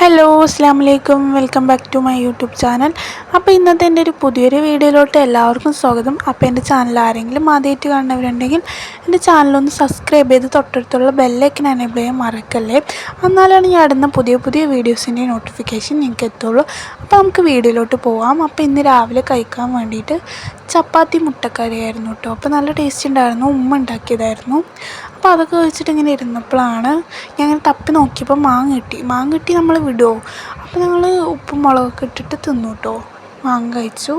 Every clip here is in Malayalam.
ഹലോ അസ്സാം വലൈക്കും welcome back to my YouTube channel അപ്പോൾ ഇന്നത്തെ എന്റെ ഒരു പുതിയൊരു വീഡിയോയിലോട്ട് എല്ലാവർക്കും സ്വാഗതം. അപ്പോൾ എന്റെ ചാനൽ ആരെങ്കിലും ആദ്യമായിട്ട് കാണുന്നവരുണ്ടെങ്കിൽ എന്റെ ചാനലൊന്ന് സബ്സ്ക്രൈബ് ചെയ്ത് തൊട്ടടുത്തുള്ള ബെല്ലൈക്കൻ എനേബിൾ ചെയ്യാൻ മറക്കല്ലേ? എന്നാലാണ് ഞാൻ ഇടുന്ന പുതിയ പുതിയ വീഡിയോസിന്റെ നോട്ടിഫിക്കേഷൻ നിങ്ങൾക്ക് എത്തുള്ളൂ. അപ്പോൾ നമുക്ക് വീഡിയോയിലോട്ട് പോവാം. അപ്പോൾ ഇന്ന് രാവിലെ കഴിക്കാൻ വേണ്ടിയിട്ട് ചപ്പാത്തി മുട്ടക്കറിയായിരുന്നു കേട്ടോ. അപ്പോൾ നല്ല ടേസ്റ്റ് ഉണ്ടായിരുന്നു. ഉമ്മ ഉണ്ടാക്കിയതായിരുന്നു. അപ്പോൾ അതൊക്കെ വെച്ചിട്ട് ഇങ്ങനെ ഇരുന്നപ്പോഴാണ് ഞാൻ ഇങ്ങനെ തപ്പി നോക്കിയപ്പോൾ മാങ്ങ കിട്ടി. മാങ്ങ കിട്ടി നമ്മൾ വിടുമോ അപ്പോൾ ഞങ്ങൾ ഉപ്പും മുളകൊക്കെ ഇട്ടിട്ട് തിന്നു കേട്ടോ. മാങ്ങ കഴിച്ചു.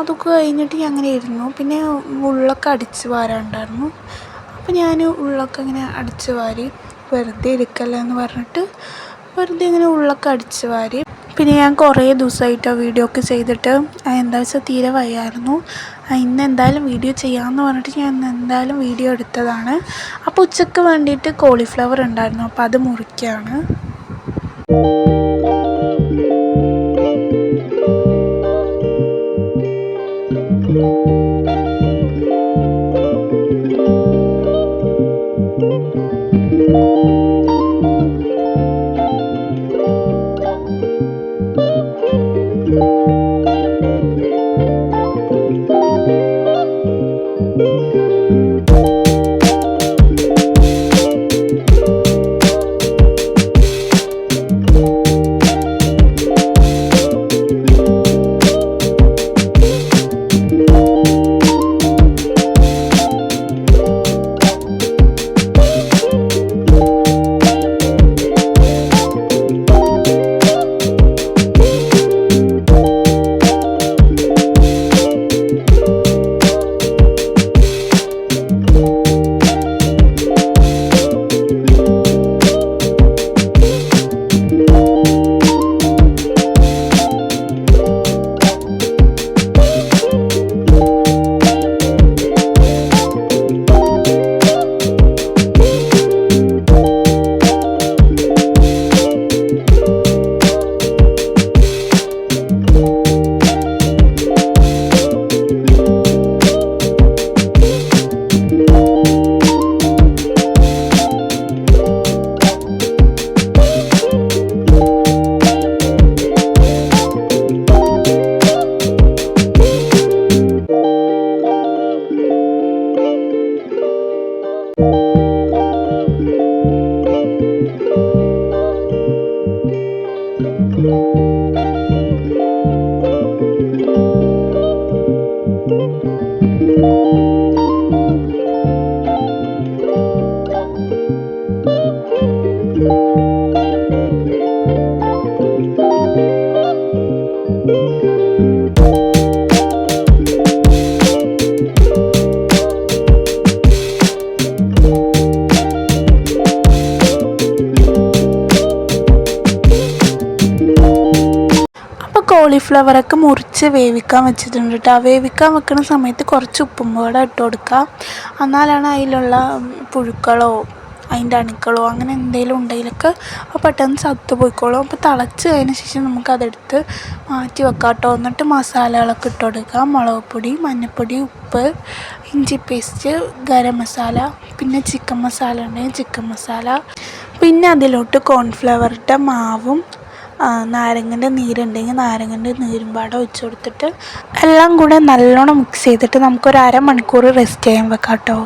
അതൊക്കെ കഴിഞ്ഞിട്ട് ഞാൻ അങ്ങനെ ഇരുന്നു. പിന്നെ ഉള്ളൊക്കെ അടിച്ച് വാരാനുണ്ടായിരുന്നു. അപ്പോൾ ഞാൻ ഉള്ളൊക്കെ ഇങ്ങനെ അടിച്ച് വാരി വെറുതെ ഇരിക്കല്ലെന്ന് പറഞ്ഞിട്ട് വെറുതെ ഇങ്ങനെ ഉള്ളൊക്കെ അടിച്ച് വാരി പിന്നെ ഞാൻ കുറേ ദിവസമായിട്ട് വീഡിയോ ഒക്കെ ചെയ്തിട്ട് എന്താ വെച്ചാൽ തീരെ വയ്യായിരുന്നു. ഇന്ന് എന്തായാലും വീഡിയോ ചെയ്യാമെന്ന് പറഞ്ഞിട്ട് ഞാൻ എന്തായാലും വീഡിയോ എടുത്തതാണ്. അപ്പോൾ ഉച്ചയ്ക്ക് വേണ്ടിയിട്ട് കോളിഫ്ലവർ ഉണ്ടായിരുന്നു. അപ്പോൾ അത് മുറിക്കുകയാണ് അപ്പോൾ കോളിഫ്ലവറൊക്കെ മുറിച്ച് വേവിക്കാൻ വെച്ചിട്ടുണ്ട് കേട്ടോ. വേവിക്കാൻ വെക്കുന്ന സമയത്ത് കുറച്ച് ഉപ്പും കൂടെ ഇട്ട് കൊടുക്കുക എന്നാലാണ് അതിലുള്ള പുഴുക്കളോ അതിന്റെ അണുക്കളോ അങ്ങനെ എന്തെങ്കിലും ഉണ്ടെങ്കിലൊക്കെ പെട്ടെന്ന് ചത്തു പോയിക്കോളും. അപ്പോൾ തിളച്ച് കഴിഞ്ഞ ശേഷം നമുക്കതെടുത്ത് മാറ്റി വെക്കാം കേട്ടോ. എന്നിട്ട് മസാലകളൊക്കെ ഇട്ട് കൊടുക്കുക മുളക് പൊടി മഞ്ഞൾപ്പൊടി ഉപ്പ് ഇഞ്ചി പേസ്റ്റ് ഗരം മസാല പിന്നെ ചിക്കൻ മസാല ഉണ്ടെങ്കിൽ ചിക്കൻ മസാല. പിന്നെ അതിലോട്ട് കോൺഫ്ലവറിന്റെ മാവും നാരങ്ങന്റെ നീരുണ്ടെങ്കിൽ നാരങ്ങന്റെ നീരും പാടെ ഒഴിച്ച് കൊടുത്തിട്ട് എല്ലാം കൂടെ നല്ലോണം മിക്സ് ചെയ്തിട്ട് നമുക്കൊരു അരമണിക്കൂർ റെസ്റ്റ് ചെയ്യാൻ വെക്കാം കേട്ടോ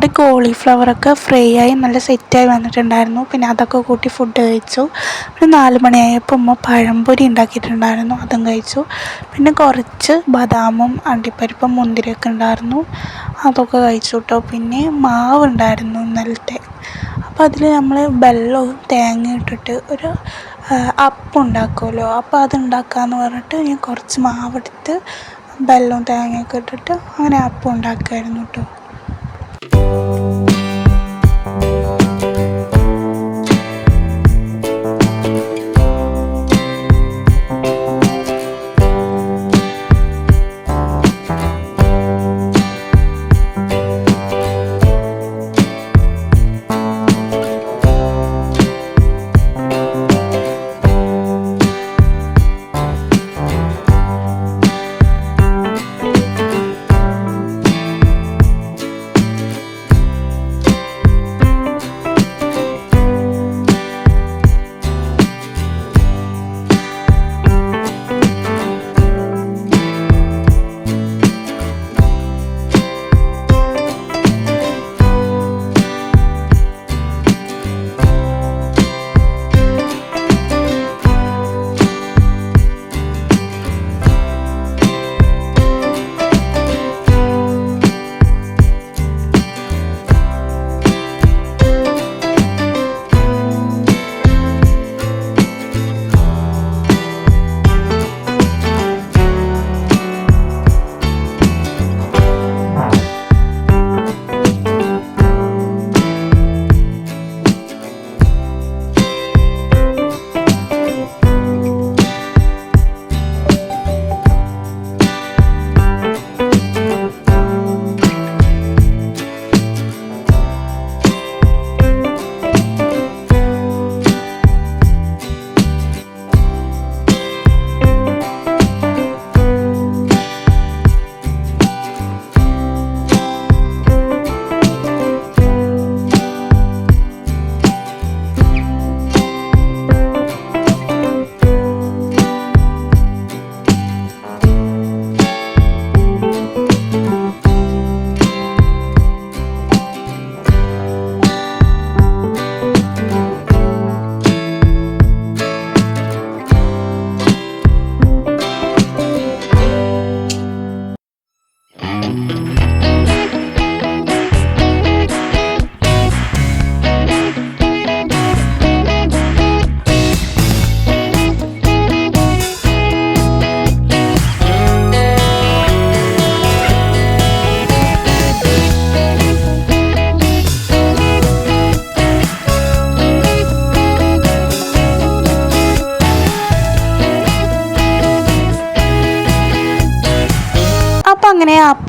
കോളിഫ്ലവറൊക്കെ ഫ്രൈ ആയി നല്ല സെറ്റായി വന്നിട്ടുണ്ടായിരുന്നു. പിന്നെ അതൊക്കെ കൂട്ടി ഫുഡ് കഴിച്ചു. പിന്നെ നാല് മണിയായപ്പോൾ ഉമ്മ പഴംപൊരി ഉണ്ടാക്കിയിട്ടുണ്ടായിരുന്നു. അതും കഴിച്ചു. പിന്നെ കുറച്ച് ബദാമും അണ്ടിപ്പരിപ്പും മുന്തിരിയൊക്കെ ഉണ്ടായിരുന്നു. അതൊക്കെ കഴിച്ചു കേട്ടോ പിന്നെ മാവ് ഉണ്ടായിരുന്നു ഇന്നലത്തെ. അപ്പോൾ അതിൽ നമ്മൾ വെള്ളവും തേങ്ങ ഇട്ടിട്ട് ഒരു അപ്പം ഉണ്ടാക്കുമല്ലോ അപ്പോൾ അത് പറഞ്ഞിട്ട് ഞാൻ കുറച്ച് മാവെടുത്ത് വെള്ളവും തേങ്ങയൊക്കെ ഇട്ടിട്ട് അങ്ങനെ അപ്പം ഉണ്ടാക്കുമായിരുന്നു കേട്ടോ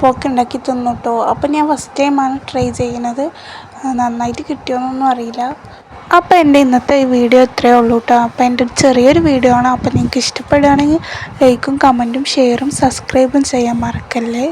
അപ്പമൊക്കെ ഉണ്ടാക്കി തിന്നു കേട്ടോ അപ്പം ഞാൻ ഫസ്റ്റ് ടൈമാണ് ട്രൈ ചെയ്യുന്നത്. നന്നായിട്ട് കിട്ടിയോന്നൊന്നും അറിയില്ല. അപ്പോൾ എന്റെ ഇന്നത്തെ ഈ വീഡിയോ ഇത്രയേ ഉള്ളൂ കേട്ടോ അപ്പോൾ എന്റെ ചെറിയൊരു വീഡിയോ ആണ്. അപ്പോൾ നിങ്ങൾക്ക് ഇഷ്ടപ്പെടുകയാണെങ്കിൽ ലൈക്കും കമന്റും ഷെയറും സബ്സ്ക്രൈബും ചെയ്യാൻ മറക്കല്ലേ?